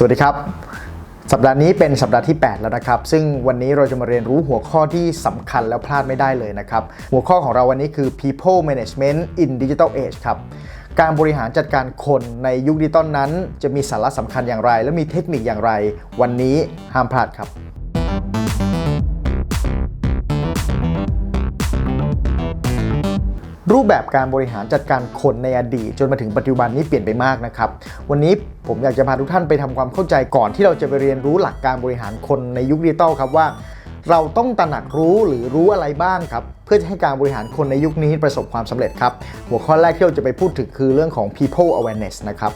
สวัสดีครับ สัปดาห์นี้เป็นสัปดาห์ที่ 8 แล้วนะครับ ซึ่งวันนี้เราจะมาเรียนรู้หัวข้อที่สำคัญแล้วพลาดไม่ได้เลยนะครับ หัวข้อของเราวันนี้คือ people management in digital age ครับการบริหารจัดการคนในยุคดิจิตอลนั้น จะมีสาระสำคัญอย่างไร และมีเทคนิคอย่างไร วันนี้ห้ามพลาดครับ รูปแบบการบริหารจัดการคนในอดีต จนมาถึงปัจจุบันนี้เปลี่ยนไปมากนะครับ วันนี้ผมอยากจะพาทุกท่านไปทำความเข้าใจก่อนที่เราจะไปเรียนรู้หลักการบริหารคนในยุคดิจิตอลครับว่า เราต้องตระหนักรู้หรือรู้อะไรบ้างครับ เพื่อจะให้การบริหารคนในยุคนี้ประสบความสำเร็จครับ หัวข้อแรกที่เราจะไปพูดถึงคือเรื่องของ people awareness นะครับ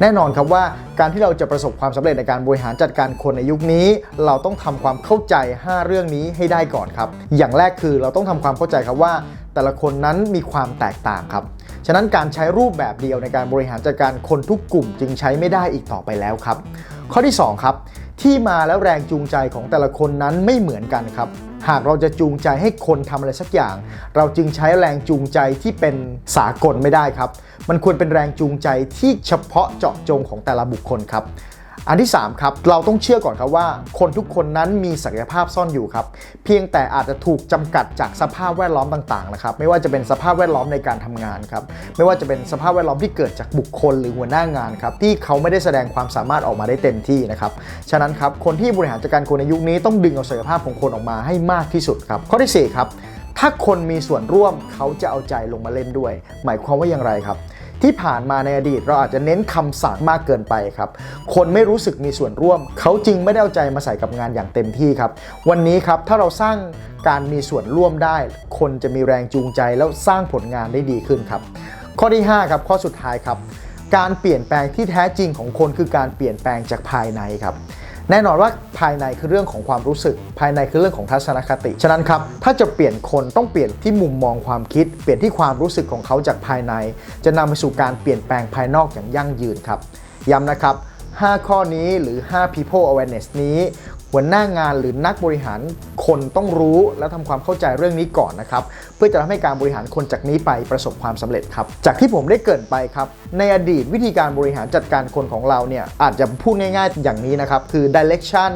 แน่นอนครับว่าการที่เราจะประสบความสำเร็จในการบริหารจัดการคนในยุคนี้ เราต้องทำความเข้าใจ 5 เรื่องนี้ให้ได้ก่อนครับ อย่างแรกคือเราต้องทำความเข้าใจครับว่า แต่ละคนนั้นมีความแตกต่างครับฉะนั้นการใช้รูปแบบเดียวในการบริหารจัดการคนทุกกลุ่มจึงใช้ไม่ได้อีกต่อไปแล้วครับ ข้อที่ 2 ครับ ที่มาและแรงจูงใจของแต่ละคนนั้นไม่เหมือนกันครับ หากเราจะจูงใจให้คนทำอะไรสักอย่าง เราจึงใช้แรงจูงใจที่เป็นสากลไม่ได้ครับ มันควรเป็นแรงจูงใจที่เฉพาะเจาะจงของแต่ละบุคคลครับ อันที่3ครับเราต้องเชื่อก่อนครับว่า คนทุกคนนั้นมีศักยภาพซ่อนอยู่ครับ เพียงแต่อาจจะถูกจำกัดจากสภาพแวดล้อมต่างๆนะครับไม่ว่าจะเป็นสภาพแวดล้อมในการทำงานครับไม่ว่าจะเป็นสภาพแวดล้อมที่เกิดจากบุคคลหรือหัวหน้างานครับที่เขาไม่ได้แสดงความสามารถออกมาได้เต็มที่นะครับฉะนั้นครับคนที่บริหารจัดการคนในยุคนี้ต้องดึงเอาศักยภาพของคนออกมาให้มากที่สุดครับข้อที่สี่ครับถ้าคนมีส่วนร่วมเขาจะเอาใจลงมาเล่นด้วย หมายความว่าอย่างไรครับ ที่ผ่านมาในอดีต เราอาจจะเน้นคำสั่งมากเกินไปครับ คนไม่รู้สึกมีส่วนร่วม เขาจึงไม่ได้เอาใจมาใส่กับงานอย่างเต็มที่ครับ วันนี้ครับถ้าเราสร้างการมีส่วนร่วมได้ คนจะมีแรงจูงใจแล้วสร้างผลงานได้ดีขึ้นครับ ข้อที่ 5 ครับ ข้อสุดท้ายครับ การเปลี่ยนแปลงที่แท้จริงของคนคือการเปลี่ยนแปลงจากภายในครับ แน่นอนว่าภายในคือเรื่องของความรู้สึก ภายในคือเรื่องของทัศนคติ ฉะนั้นครับ ถ้าจะเปลี่ยนคนต้องเปลี่ยนที่มุมมองความคิด เปลี่ยนที่ความรู้สึกของเขาจากภายใน จะนำไปสู่การเปลี่ยนแปลงภายนอกอย่างยั่งยืนครับ ย้ำนะครับ 5 ข้อนี้หรือ 5 people awareness นี้ หัวหน้างานหรือนักบริหารคนต้องรู้และทำความเข้าใจเรื่องนี้ก่อนนะครับ เพื่อจะทำให้การบริหารคนจากนี้ไปประสบความสำเร็จครับ จากที่ผมได้เกินไปครับ ในอดีตวิธีการบริหารจัดการคนของเราเนี่ยอาจจะพูดง่ายๆอย่างนี้นะครับ คือ direction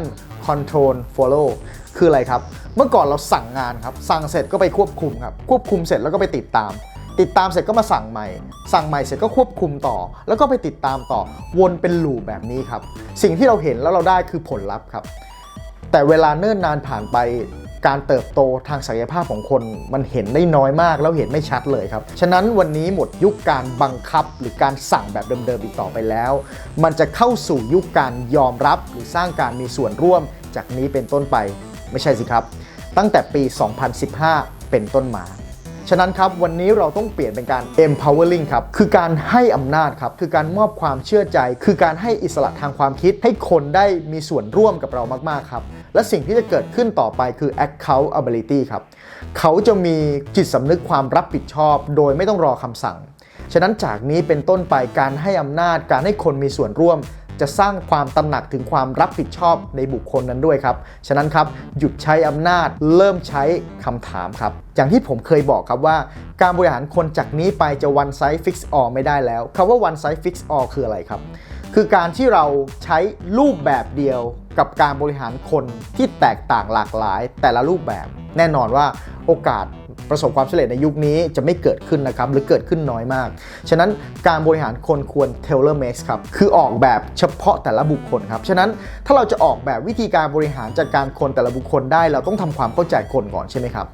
control follow คืออะไรครับ เมื่อก่อนเราสั่งงานครับ สั่งเสร็จก็ไปควบคุมครับ ควบคุมเสร็จแล้วก็ไปติดตาม ติดตามเสร็จก็มาสั่งใหม่ สั่งใหม่เสร็จก็ควบคุมต่อ แล้วก็ไปติดตามต่อ วนเป็นลูปแบบนี้ครับ สิ่งที่เราเห็นแล้วเราได้คือผลลัพธ์ครับ แต่เวลาเนิ่นนานผ่านไปการเติบโตทางศักยภาพของคนมันเห็นได้น้อยมากแล้วเห็นไม่ชัดเลยครับ ฉะนั้นวันนี้หมดยุคการบังคับหรือการสั่งแบบเดิมๆอีกต่อไปแล้ว มันจะเข้าสู่ยุคการยอมรับหรือสร้างการมีส่วนร่วมจากนี้เป็นต้นไปไม่ใช่สิครับ ตั้งแต่ปี 2015 เป็นต้นมา ฉะนั้นครับวันนี้เราต้องเปลี่ยนเป็นการ empowering ครับ คือการให้อำนาจครับ คือการมอบความเชื่อใจ คือการให้อิสระทางความคิด ให้คนได้มีส่วนร่วมกับเรามาก ๆ ครับ และสิ่งที่จะเกิดขึ้นต่อไปคือ accountability ครับ เขาจะมีจิตสำนึกความรับผิดชอบ โดยไม่ต้องรอคำสั่ง ฉะนั้นจากนี้เป็นต้นไปการให้อำนาจ การให้คนมีส่วนร่วม จะสร้างความตระหนักถึงความรับผิดชอบในบุคคลนั้นด้วยครับ ฉะนั้นครับหยุดใช้อำนาจเริ่มใช้คำถามครับ อย่างที่ผมเคยบอกครับว่า การบริหารคนจากนี้ไปจะ one size fix all ไม่ได้แล้วคำว่า one size fix all คืออะไรครับ คือการที่เราใช้รูปแบบเดียวกับการบริหารคนที่แตกต่างหลากหลายแต่ละรูปแบบ แน่นอนว่าโอกาส ประสบความสำเร็จในยุคนี้จะไม่เกิดขึ้นนะครับหรือเกิดขึ้นน้อยมาก ฉะนั้นการบริหารคนควร tailor make ครับคือออกแบบเฉพาะแต่ละบุคคลครับฉะนั้นถ้าเราจะออกแบบวิธีการบริหารจัดการคนแต่ละบุคคลได้ เราต้องทำความเข้าใจคนก่อนใช่ไหมครับ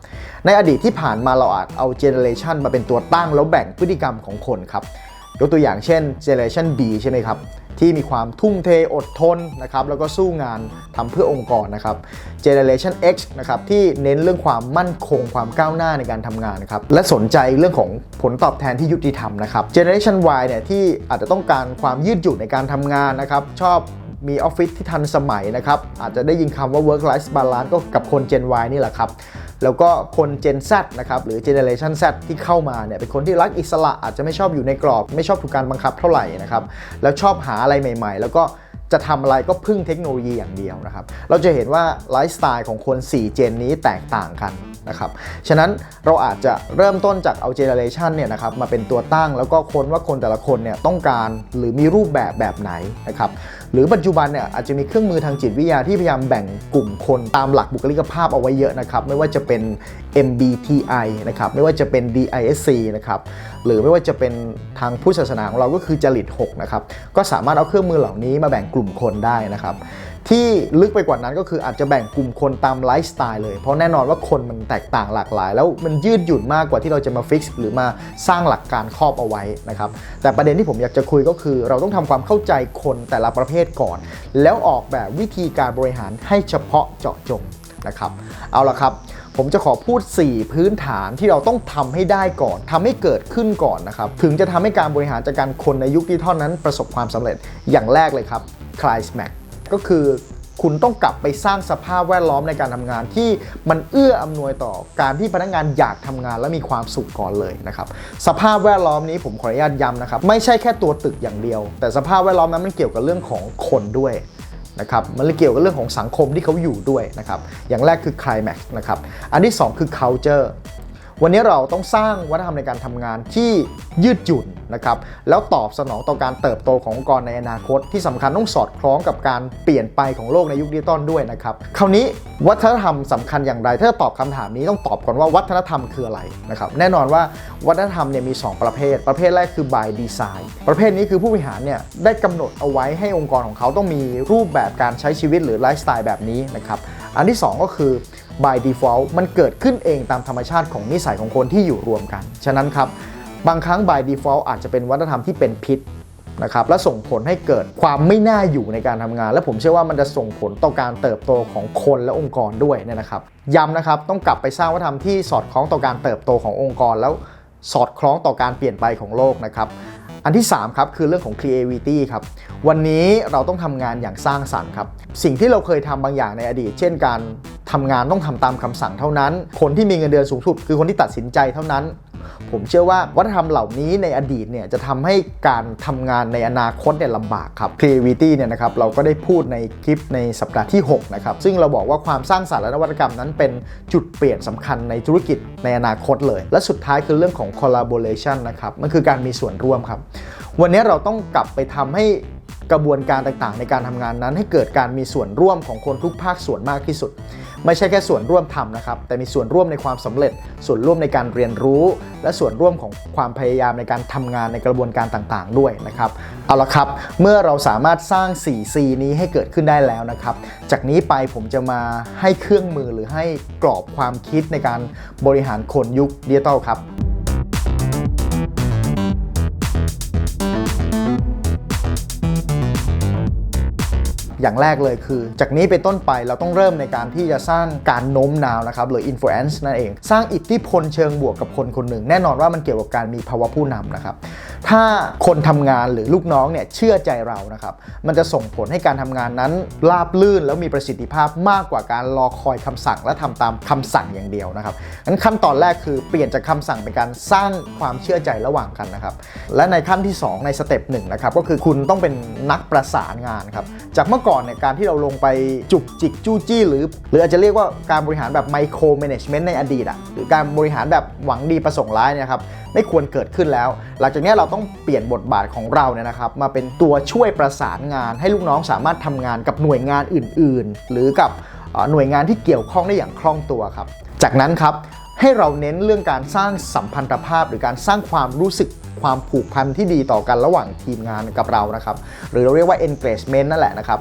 ในอดีตที่ผ่านมาเราอาจเอา generation มาเป็นตัวตั้งแล้วแบ่งพฤติกรรมของคนครับยกตัวอย่างเช่น generation B ใช่ไหมครับ ที่มีความทุ่มเทอดทนนะครับแล้วก็สู้งานทำเพื่อองค์กรนะครับ generation X นะครับที่เน้นเรื่องความมั่นคงความก้าวหน้าในการทำงานนะครับและสนใจเรื่องของผลตอบแทนที่ยุติธรรมนะครับ generation Y เนี่ยที่อาจจะต้องการความยืดหยุ่นในการทำงานนะครับชอบ มีออฟฟิศที่ทันสมัยนะครับ อาจจะได้ยินคำว่า work life balance ก็กับคน Gen Y นี่แหละครับ แล้วก็คน Gen Z นะครับ หรือ Generation Z ที่เข้ามาเนี่ย เป็นคนที่รักอิสระ อาจจะไม่ชอบอยู่ในกรอบ ไม่ชอบถูกการบังคับเท่าไหร่นะครับ แล้วชอบหาอะไรใหม่ ๆ แล้วก็จะทำอะไรก็พึ่งเทคโนโลยีอย่างเดียวนะครับ เราจะเห็นว่าไลฟ์สไตล์ของคน 4 เจนนี้แตกต่างกันนะครับ ฉะนั้นเราอาจจะเริ่มต้นจากเอาเจเนเรชันเนี่ยนะครับมาเป็นตัวตั้งแล้วก็ค้นว่าคนแต่ละคนเนี่ยต้องการหรือมีรูปแบบแบบไหนนะครับ หรือปัจจุบันเนี่ยอาจจะมีเครื่องมือทางจิตวิทยาที่พยายามแบ่งกลุ่มคนตามหลักบุคลิกภาพเอาไว้เยอะนะครับ ไม่ว่าจะเป็น MBTI นะครับ ไม่ว่าจะเป็น DISC นะครับ หรือไม่ว่าจะเป็นทางพุทธศาสนาของเราก็คือจริต 6 นะครับ ก็สามารถเอาเครื่องมือเหล่านี้มาแบ่งกลุ่มคนได้นะครับ ที่ลึกไปกว่านั้นก็คืออาจจะแบ่งกลุ่มคนตามไลฟ์สไตล์เลย เพราะแน่นอนว่าคนมันแตกต่างหลากหลาย แล้วมันยืดหยุ่นมากกว่าที่เราจะมาฟิกซ์หรือมาสร้างหลักการครอบเอาไว้นะครับแต่ประเด็นที่ผมอยากจะคุยก็คือ เราต้องทำความเข้าใจคนแต่ละประเภทก่อน แล้วออกแบบวิธีการบริหารให้เฉพาะเจาะจงนะครับเอาละครับผมจะขอพูด 4 พื้นฐานที่เราต้องทำให้ได้ก่อนทำให้เกิดขึ้นก่อนนะครับ ถึงจะทำให้การบริหารจัดการคนในยุคดิจิทัลนั้นประสบความสำเร็จอย่างแรกเลยครับ c l i m a x ก็คือคุณต้องกลับไปสร้างสภาพแวดล้อมในการทำงานที่มันเอื้ออำนวยต่อการที่พนักงานอยากทำงานและมีความสุขก่อนเลยนะครับสภาพแวดล้อมนี้ผมขออนุญาตย้ำนะครับไม่ใช่แค่ตัวตึกอย่างเดียว แต่สภาพแวดล้อมนั้นมันเกี่ยวกับเรื่องของคนด้วยนะครับมันเกี่ยวกับเรื่องของสังคมที่เขาอยู่ด้วยนะครับอย่างแรกคือ climax นะครับอันที่ 2 คือ culture วันนี้เราต้องสร้างวัฒนธรรมในการทำงานที่ยืดหยุ่นนะครับแล้วตอบสนองต่อการเติบโตขององค์กรในอนาคต ที่สำคัญต้องสอดคล้องกับการเปลี่ยนไปของโลกในยุคดิจิตอลด้วยนะครับคราวนี้วัฒนธรรมสำคัญอย่างไร ถ้าจะตอบคำถามนี้ต้องตอบก่อนว่าวัฒนธรรมคืออะไรนะครับแน่นอนว่าวัฒนธรรมเนี่ยมี 2 ประเภท ประเภทแรกคือ by design ประเภทนี้คือผู้บริหารเนี่ยได้กำหนดเอาไว้ให้องค์กรของเขาต้องมีรูปแบบการใช้ชีวิตหรือไลฟ์สไตล์แบบนี้นะครับ อันที่ 2 ก็คือ by default มันเกิดขึ้นเองตามธรรมชาติของนิสัยของคนที่อยู่รวมกัน ฉะนั้นครับ บางครั้ง by default อาจจะเป็นวัฒนธรรมที่เป็นพิษนะครับและส่งผลให้เกิดความไม่น่าอยู่ในการทำงาน และผมเชื่อว่ามันจะส่งผลต่อการเติบโตของคนและองค์กรด้วยเนี่ยนะครับย้ำนะครับต้องกลับไปสร้างวัฒนธรรมที่สอดคล้องต่อการเติบโตขององค์กรแล้วสอดคล้องต่อการเปลี่ยนไปของโลกนะครับ อันที่3ครับคือเรื่องของ creativity ครับวันนี้เราต้องทำงานอย่างสร้างสรรค์ครับสิ่งที่เราเคยทำบางอย่างในอดีต เช่นการทำงานต้องทำตามคำสั่งเท่านั้น คนที่มีเงินเดือนสูงสุด คือคนที่ตัดสินใจเท่านั้น ผมเชื่อว่าวัฒนธรรมเหล่านี้ในอดีตเนี่ยจะทำให้การทำงานในอนาคตเนี่ยลำบากครับ creativity เนี่ยนะครับเราก็ได้พูดในคลิปในสัปดาห์ที่6นะครับซึ่งเราบอกว่าความสร้างสรรค์และนวัตกรรมนั้นเป็นจุดเปลี่ยนสำคัญในธุรกิจในอนาคตเลย และสุดท้ายคือเรื่องของ collaboration นะครับมันคือการมีส่วนร่วมครับ วันนี้เราต้องกลับไปทำให้กระบวนการต่างๆ ในการทำงานนั้นให้เกิดการมีส่วนร่วมของคนทุกภาคส่วนมากที่สุด ไม่ใช่แค่ส่วนร่วมทำนะครับ แต่มีส่วนร่วมในความสำเร็จ ส่วนร่วมในการเรียนรู้ และส่วนร่วมของความพยายามในการทำงานในกระบวนการต่างๆ ด้วยนะครับ เอาละครับ เมื่อเราสามารถสร้าง 4C นี้ให้เกิดขึ้นได้แล้วนะครับ จากนี้ไปผมจะมาให้เครื่องมือหรือให้กรอบความคิดในการบริหารคนยุคดิจิตอลครับ อย่างแรกเลยคือ จากนี้เป็นต้นไปเราต้องเริ่มในการที่จะสร้างการโน้มน้าวนะครับหรือ influence นั่นเอง สร้างอิทธิพลเชิงบวกกับคนคนหนึ่ง แน่นอนว่ามันเกี่ยวกับการมีภาวะผู้นำนะครับ ถ้าคนทำงานหรือลูกน้องเนี่ยเชื่อใจเรานะครับ มันจะส่งผลให้การทำงานนั้นราบลื่นแล้วมีประสิทธิภาพมากกว่าการรอคอยคำสั่งและทำตามคำสั่งอย่างเดียวนะครับงั้นขั้นตอนแรกคือเปลี่ยนจากคำสั่งเป็นการสร้างความเชื่อใจระหว่างกันนะครับ และในขั้นที่ 2 ในสเต็ปหนึ่งนะครับก็คือคุณต้องเป็นนักประสานงานครับ จากเมื่อก่อนเนี่ยการที่เราลงไปจุกจิกจู้จี้ หรือ หรืออาจจะเรียกว่าการบริหารแบบไมโคร a ม a g e m e n t ในอดีตอะหรือการบริหารแบบหวังดีประสงค์ร้ายเนี่ยครับไม่ควรเกิดขึ้นแล้ว หลังจากนี้เราต้องเปลี่ยนบทบาทของเราเนี่ยนะครับมาเป็นตัวช่วยประสานงาน ให้ลูกน้องสามารถทำงานกับหน่วยงานอื่น ๆ หรือกับหน่วยงานที่เกี่ยวข้องได้อย่างคล่องตัวครับ จากนั้นครับให้เราเน้นเรื่องการสร้างสัมพันธภาพ หรือการสร้างความรู้สึกความผูกพันที่ดีต่อกันระหว่างทีมงานกับเรานะครับหรือเราเรียกว่า engagement นั่นแหละนะครับ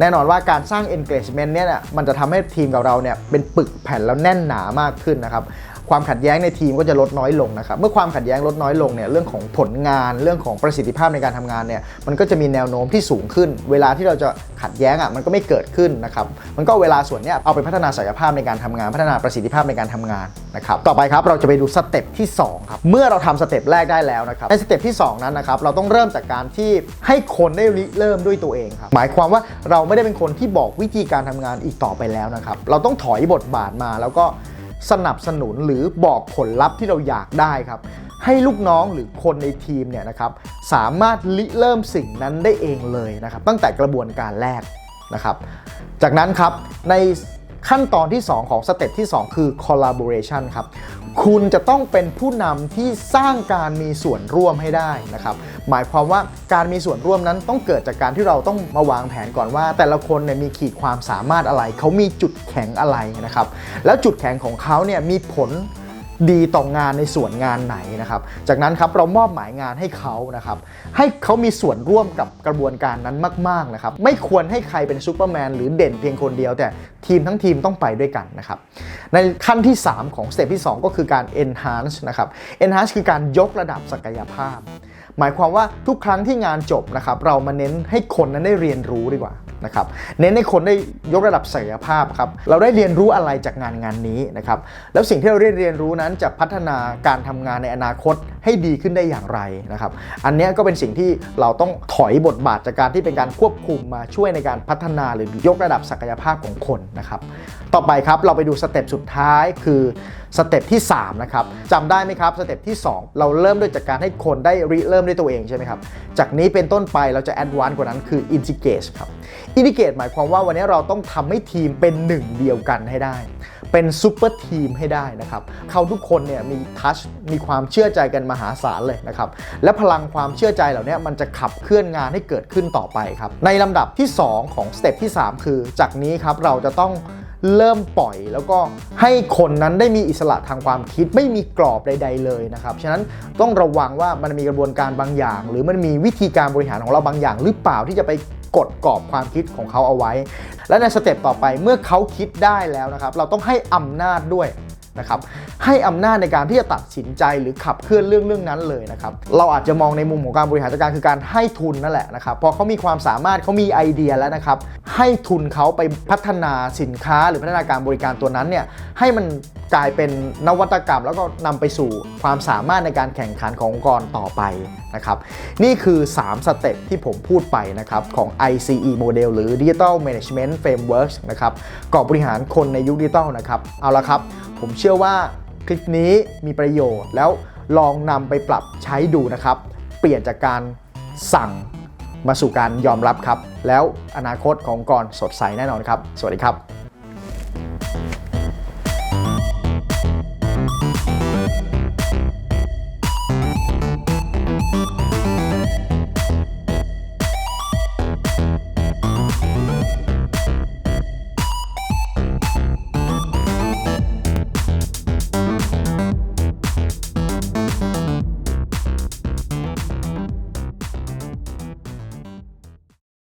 แน่นอนว่าการสร้าง engagement เนี่ยมันจะทำให้ทีมกับเราเนี่ยเป็นปึกแผ่นแล้วแน่นหนามากขึ้นนะครับ ความขัดแย้งในทีมก็จะลดน้อยลงนะครับ เมื่อความขัดแย้งลดน้อยลงเนี่ยเรื่องของผลงานเรื่องของประสิทธิภาพในการทำงานเนี่ยมันก็จะมีแนวโน้มที่สูงขึ้น เวลาที่เราจะขัดแย้งอะมันก็ไม่เกิดขึ้นนะครับมันก็เวลาส่วนเนี้ยเอาไปพัฒนาศักยภาพในการทำงาน พัฒนาประสิทธิภาพในการทำงานนะครับต่อไปครับเราจะไปดูสเต็ปที่สองครับเมื่อเราทำสเต็ปแรกได้แล้วนะครับในสเต็ปที่สองนั้นนะครับเราต้องเริ่มจากการที่ให้คนได้ริเริ่มด้วยตัวเองครับหมายความว่าเราไม่ได้เป็นคนที่บอกวิธีการทำงานอีกต่อไปแล้วนะครับเราต้องถอยบทบาทมาแล้วก็ สนับสนุนหรือบอกผลลัพธ์ที่เราอยากได้ครับ ให้ลูกน้องหรือคนในทีมเนี่ยนะครับสามารถริเริ่มสิ่งนั้นได้เองเลยนะครับ ตั้งแต่กระบวนการแรกนะครับ จากนั้นครับใน ขั้นตอนที่ 2 ของสเต็ปที่ 2 คือ collaboration ครับ คุณจะต้องเป็นผู้นำที่สร้างการมีส่วนร่วมให้ได้นะครับ หมายความว่าการมีส่วนร่วมนั้นต้องเกิดจากการที่เราต้องมาวางแผนก่อนว่า แต่ละคนเนี่ยมีขีดความสามารถอะไร เขามีจุดแข็งอะไรนะครับ แล้วจุดแข็งของเขาเนี่ยมีผล ดีต่องานในส่วนงานไหนนะครับ จากนั้นครับเรามอบหมายงานให้เขานะครับ ให้เขามีส่วนร่วมกับกระบวนการนั้นมากๆนะครับ ไม่ควรให้ใครเป็นซูเปอร์แมนหรือเด่นเพียงคนเดียว แต่ทีมทั้งทีมต้องไปด้วยกันนะครับ ในขั้นที่ 3 ของสเต็ปที่ 2 ก็คือการ enhance นะครับ enhance คือการยกระดับศักยภาพ หมายความว่าทุกครั้งที่งานจบนะครับเรามาเน้นให้คนนั้นได้เรียนรู้ดีกว่านะครับเน้นให้คนได้ยกระดับศักยภาพครับเราได้เรียนรู้อะไรจากงานงานนี้นะครับแล้วสิ่งที่เราได้เรียนรู้นั้นจะพัฒนาการทำงานในอนาคต ให้ดีขึ้นได้อย่างไรนะครับ อันนี้ก็เป็นสิ่งที่เราต้องถอยบทบาทจากการที่เป็นการควบคุมมาช่วยในการพัฒนาหรือยกระดับศักยภาพของคนนะครับต่อไปครับเราไปดูสเต็ปสุดท้ายคือสเต็ปที่3นะครับจำได้ไหมครับสเต็ปที่ 2 เราเริ่มด้วยจากการให้คนได้ริเริ่มด้วยตัวเองใช่ไหมครับจากนี้เป็นต้นไปเราจะแอดวานซ์กว่านั้นคือ integrate ครับ integrate หมายความว่าวันนี้เราต้องทำให้ทีมเป็นหนึ่งเดียวกันให้ได้ เป็นซูเปอร์ทีมให้ได้นะครับเขาทุกคนเนี่ยมีทัชมีความเชื่อใจกันมหาศาลเลยนะครับและพลังความเชื่อใจเหล่านี้มันจะขับเคลื่อนงานให้เกิดขึ้นต่อไปครับในลำดับที่ 2 ของสเต็ปที่ 3 คือ จากนี้ครับเราจะต้องเริ่มปล่อยแล้วก็ให้คนนั้นได้มีอิสระทางความคิดไม่มีกรอบใด ๆ เลยนะครับ ฉะนั้นต้องระวังว่ามันมีกระบวนการบางอย่าง หรือมันมีวิธีการบริหารของเราบางอย่าง หรือเปล่าที่จะไป กดกรอบความคิดของเขาเอาไว้ และในสเต็ปต่อไปเมื่อเขาคิดได้แล้วนะครับ เราต้องให้อำนาจด้วยนะครับให้อำนาจในการที่จะตัดสินใจหรือขับเคลื่อนเรื่องเรื่องนั้นเลยนะครับเราอาจจะมองในมุมของการบริหารจัดการคือการให้ทุนนั่นแหละนะครับพอเขามีความสามารถเขามีไอเดียแล้วนะครับให้ทุนเขาไปพัฒนาสินค้าหรือพัฒนาการบริการตัวนั้นเนี่ยให้มัน กลายเป็นนวัตกรรม แล้วก็นำไปสู่ความสามารถในการแข่งขันขององค์กรต่อไปนะครับนี่คือ 3 สเต็ปที่ผมพูดไปนะครับของ ICE Model หรือ Digital Management Framework นะครับกรอบบริหารคนในยุคดิจิตอลนะครับเอาละครับ ผมเชื่อว่าคลิปนี้มีประโยชน์ แล้วลองนำไปปรับใช้ดูนะครับ เปลี่ยนจากการสั่งมาสู่การยอมรับครับ แล้วอนาคตขององค์กรสดใสแน่นอนครับ สวัสดีครับ